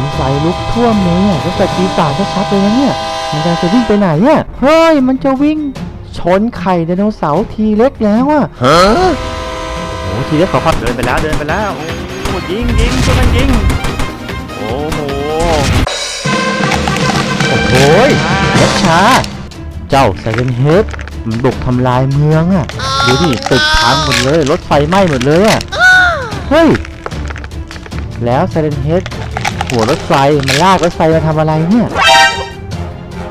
มีไฟลุกท่วมเลยอะก็แต่ปีศาจชัดๆเลยนะเนี่ยมันกำลังจะวิ่งไปไหนอะเฮ้ยมันจะวิ่งชนไข่ไดโนเสาร์ทีเล็กแล้วอะฮะโอ้ทีเล็กขอความเดินไปแล้วเดินไปแล้วโอ้ยิงยิงช่วยมันยิงโอ้โหโอ้โหยรถช้าเจ้าไซเรนเฮดมันบุกทำลายเมืองอะดูดิตึกพังหมดเลยรถไฟไหม้หมดเลยอะเฮ้ยแล้วไซเรนเฮด หัวรถไฟมันลากรถไฟมาทำอะไรเนี่ย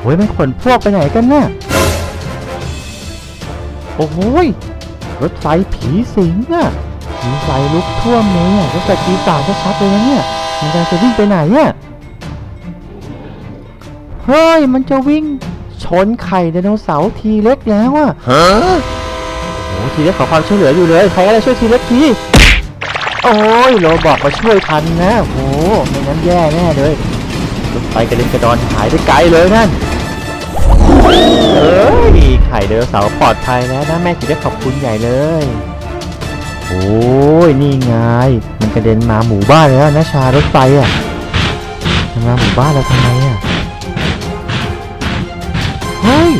โอ้ยมันขนพวกไปไหนกันน่ะโอ้โหยรถไฟผีสิงอะมีไฟลุกท่วมเลยอะรถไฟปีศาจชัดๆเลยนะเนี่ยมันกำลังจะวิ่งไปไหนอะเฮ้ยมันจะวิ่งชนไข่ไดโนเสาร์ทีเล็กแล้วอะฮะโอ้ทีเล็กขอความช่วยเหลืออยู่เลยใครก็ได้ช่วยทีเล็กที โอ้ยโรบอกมาช่วยทันนะโอ้ไม่งั้นแย่แน่เลยรถไฟกระเด็นกระดอนหายไปไกลเลยนั่นเอ้ยไข่ไดโนเสาร์ปลอดภัยแล้วนะแม่ทีเล็กขอบคุณใหญ่เลย โอ้ยนี่ไงมันกระเด็นมาหมู่บ้านแล้วนะชารถไฟอะมันมาหมู่บ้านแล้วทำไมอะเฮ้ย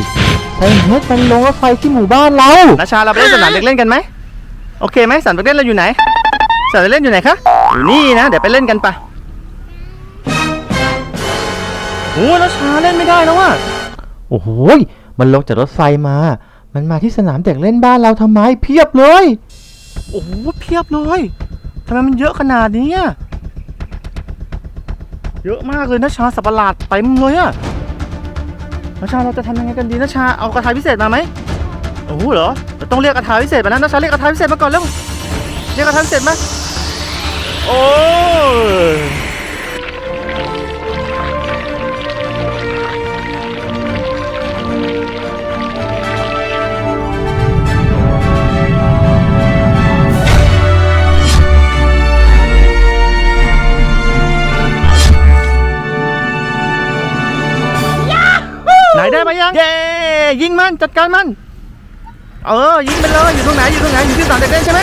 ไซเฮดมันลงรถไฟที่หมู่บ้านเรา นาชาเราไปเล่นสนามเด็กเล่นกันไหมโอเคไหมสนามเด็กเล่นเราอยู่ไหน สนามเด็กเล่นอยู่ไหนคะ อยู่นี่นะ เดี๋ยวไปเล่นกันปะโอ้นาชาเล่นไม่ได้แล้วว่ะ โอ้โหยมันลงจากรถไฟมา มันมาที่สนามเด็กเล่นบ้านเราทำไมเพียบเลย โอ้โหเพียบเลยทำไมมันเยอะขนาดนี้อะเยอะมากเลยนะชาสับประหลาดเต็มเลยอะนาชาเราจะทำยังไงกันดีนาชาเอากระทายพิเศษมาไหมโอ้โหเหรอเราต้องเรียกกระทายพิเศษมานะนาชาเรียกกระทายพิเศษมาก่อนเร็วเรียกกระทายพิเศษมา โอ้ยไหนได้มายัง เย้ ยิงมัน จัดการมัน เออ ยิงไปเลย อยู่ตรงไหน อยู่ตรงไหน อยู่ที่สนามเด็กเล่นใช่ไหม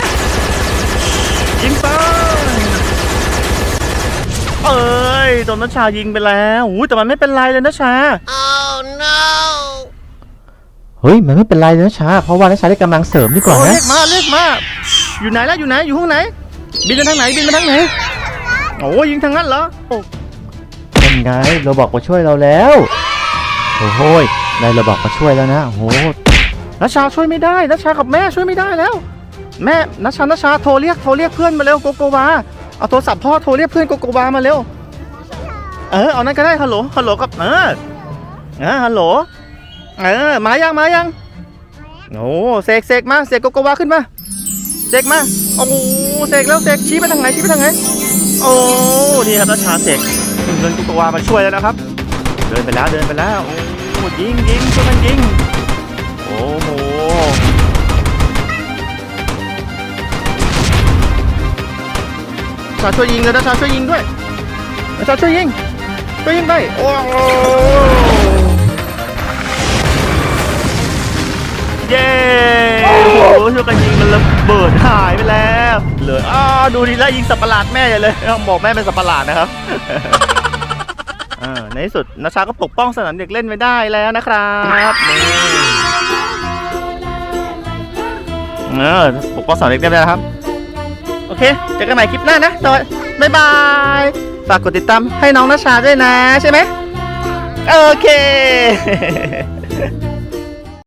เอ้ยโดนนัชชายิงไปแล้วอู้แต่มันไม่เป็นไรเลยนัชชาเฮ้ยมันไม่เป็นไรเลยนะชา เพราะว่านะชาได้กำลังเสริมดีกว่าโอ้นะเรียกมาเรียกมา อยู่ไหนแล้วอยู่ไหนอยู่ห้องไหน บินมาทางไหนบินมาทางไหนโอ้ยิงทางนั้นเหรอโอ้เป็นไงเราบอกมาช่วยเราแล้วโอ้โหยนายเราบอกมาช่วยแล้วนะโอ้โหนัชชาช่วยไม่ได้นัชชากับแม่ช่วยไม่ได้แล้ว แม่นัชชานัชชาโทรเรียกโทรเรียกเพื่อนมาเร็วโกโกวา เอาโทรศัพท์พ่อโทรเรียกเพื่อนโกโกวามาเร็ว เออเอานั่นก็ได้ฮัลโหลฮัลโหลกับเออเออฮัลโหลเออมายังมายังโอ้เสกเสกมาเสกโกโกวาขึ้นมาเสกมาโอ้เสกแล้วเสกชี้ไปทางไหนชี้ไปทางไหนโอ้นี่ครับนัชชาเสกเดินโกโกวามาช่วยแล้วนะครับ เดินไปแล้วเดินไปแล้วโอ้ยิงยิงช่วยมันยิงโอ้โห ชาช่วยยิงเลยนะชาช่วยยิงด้วยชาช่วยยิงช่วยยิงไปโอ้โหเย้โอ้โหช่วยกันยิงมันระเบิดหายไปแล้วเลยอ้าวดูดีแล้วยิงสับประหลาดแม่ใหญ่เลยต้องบอกแม่เป็นสับประหลาดนะครับอ่าในที่สุดนาชาก็ปกป้องสนามเด็กเล่นไว้ได้แล้วนะครับนี่เออปกป้องสนามเด็กเล่นได้แล้วครับ โอเค เจอกันใหม่คลิปหน้านะตอนบ๊ายบาย ฝากกดติดตามให้น้องนัชชาด้วยนะใช่ไหม โอเค